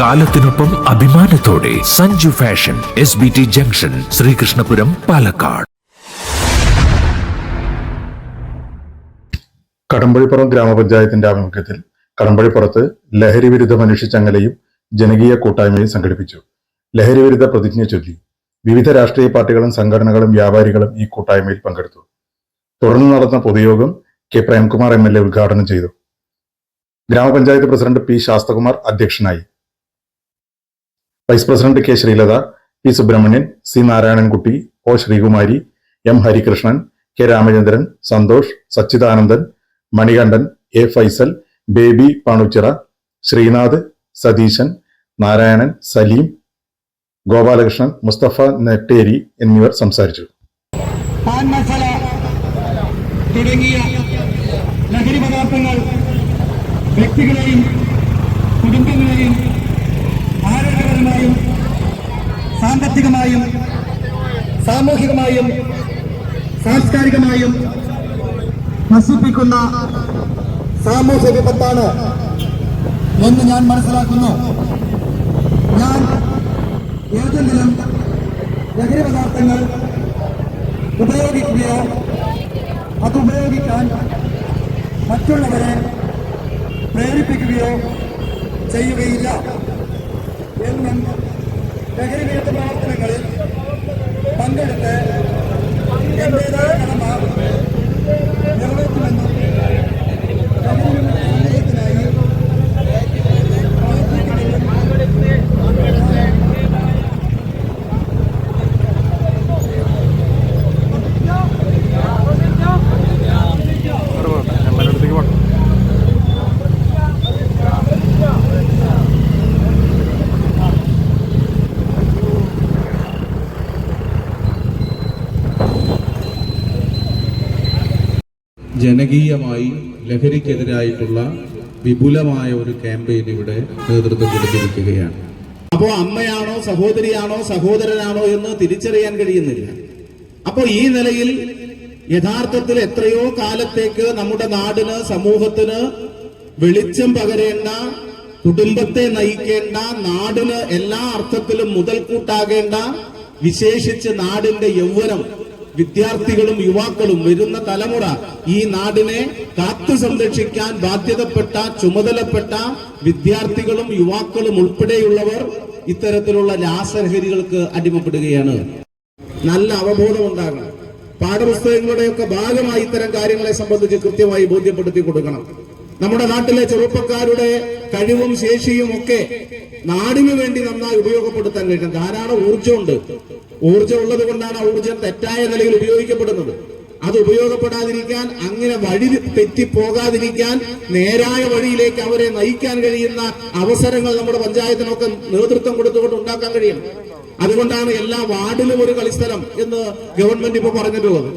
കാലത്തിനൊപ്പം അഭിമാനത്തോടെ Sanju fashion S B T junction Sreekrishnapuram Palakkad. Kadambazhipuram ഗ്രാമപഞ്ചായത്തിന്റെ ആഭിമുഖ്യത്തിൽ കടമ്പഴിപ്പുറത്ത് ലഹരി വിരുദ്ധ മനുഷ്യച്ചങ്ങലയും ജനകീയ കൂട്ടായ്മയും സംഘടിപ്പിച്ചു. ലഹരി വിരുദ്ധ പ്രതിജ്ഞ ചൊല്ലി വിവിധ രാഷ്ട്രീയ പാർട്ടികളും സംഘടനകളും വ്യാപാരികളും ഈ കൂട്ടായ്മയിൽ പങ്കെടുത്തു. തുടർന്ന് നടന്ന പൊതുയോഗം K Premkumar M L A ഉദ്ഘാടനം ചെയ്തു. ഗ്രാമപഞ്ചായത്ത് പ്രസിഡന്റ് പി ശാസ്തകുമാർ അധ്യക്ഷനായി. Vice president K Sreelatha P Subramanian C Narayanankutty O Sreekumari M Harikrishnan K Ramachandran Santhosh Sachidanandan Manikandan A Faisal Baby Panuchira Sreenath Satheesan Narayanan Saleem Gopalakrishnan Musthafa Netteri എന്നിവർ സംസാരിച്ചു. തുടങ്ങിയ ലഹരി പദാർത്ഥങ്ങൾ വ്യക്തികളെയും സാമ്പത്തികമായും സാമൂഹികമായും സാംസ്കാരികമായും നശിപ്പിക്കുന്ന സാമൂഹ്യ വിപത്താണ് എന്ന് ഞാൻ മനസ്സിലാക്കുന്നു. ഞാൻ ഏതെങ്കിലും ലഹരി പദാർത്ഥങ്ങൾ ഉപയോഗിക്കുകയോ അതുപയോഗിക്കാൻ മറ്റുള്ളവരെ പ്രേരിപ്പിക്കുകയോ ചെയ്യുകയില്ല. എന്നും ലഹരി വിരുദ്ധ പ്രവർത്തനങ്ങളിൽ പങ്കെടുത്ത് ജനകീയമായി ലഹരിക്കെതിരായിട്ടുള്ള വിപുലമായ ഒരു ക്യാമ്പയിൻ ഇവിടെ നേതൃത്വം കൊടുത്തിരിക്കുകയാണ്. അപ്പോൾ അമ്മയാണോ സഹോദരിയാണോ സഹോദരനാണോ എന്ന് തിരിച്ചറിയാൻ കഴിയുന്നില്ല. അപ്പോൾ ഈ നിലയിൽ യഥാർത്ഥത്തിൽ എത്രയോ കാലത്തേക്ക് നമ്മുടെ നാടിന് സമൂഹത്തിന് വെളിച്ചം പകരേണ്ട കുടുംബത്തെ നയിക്കേണ്ട നാടിന് എല്ലാ അർത്ഥത്തിലും മുതൽക്കൂട്ടാകേണ്ട വിശേഷിച്ച് നാടിന്റെ യൗവനം വിദ്യാർത്ഥികളും യുവാക്കളും വരുന്ന തലമുറ ഈ നാടിനെ കാത്തു സംരക്ഷിക്കാൻ ബാധ്യതപ്പെട്ട ചുമതലപ്പെട്ട വിദ്യാർത്ഥികളും യുവാക്കളും ഉൾപ്പെടെയുള്ളവർ ഇത്തരത്തിലുള്ള രാസലഹരികൾക്ക് അടിമപ്പെടുകയാണ്. നല്ല അവബോധം ഉണ്ടാകണം പാഠപുസ്തകങ്ങളുടെയൊക്കെ ഭാഗമായി ഇത്തരം കാര്യങ്ങളെ സംബന്ധിച്ച് കൃത്യമായി ബോധ്യപ്പെടുത്തി കൊടുക്കണം നമ്മുടെ നാട്ടിലെ ചെറുപ്പക്കാരുടെ കഴിവും ശേഷിയും ഒക്കെ നാടിനു വേണ്ടി നന്നായി ഉപയോഗപ്പെടുത്താൻ കഴിയണം ധാരാളം ഊർജമുണ്ട്. ഊർജം ഉള്ളത് കൊണ്ടാണ് ഊർജം തെറ്റായ നിലയിൽ ഉപയോഗിക്കപ്പെടുന്നത്. അത് ഉപയോഗപ്പെടാതിരിക്കാൻ അങ്ങനെ വഴി തെറ്റിപ്പോകാതിരിക്കാൻ നേരായ വഴിയിലേക്ക് അവരെ നയിക്കാൻ കഴിയുന്ന അവസരങ്ങൾ നമ്മുടെ പഞ്ചായത്തിനൊക്കെ നേതൃത്വം കൊടുത്തുകൊണ്ട് ഉണ്ടാക്കാൻ കഴിയണം. അതുകൊണ്ടാണ് എല്ലാ വാർഡിലും ഒരു കളിസ്ഥലം എന്ന് ഗവൺമെന്റ് ഇപ്പൊ പറഞ്ഞിട്ടുള്ളത്.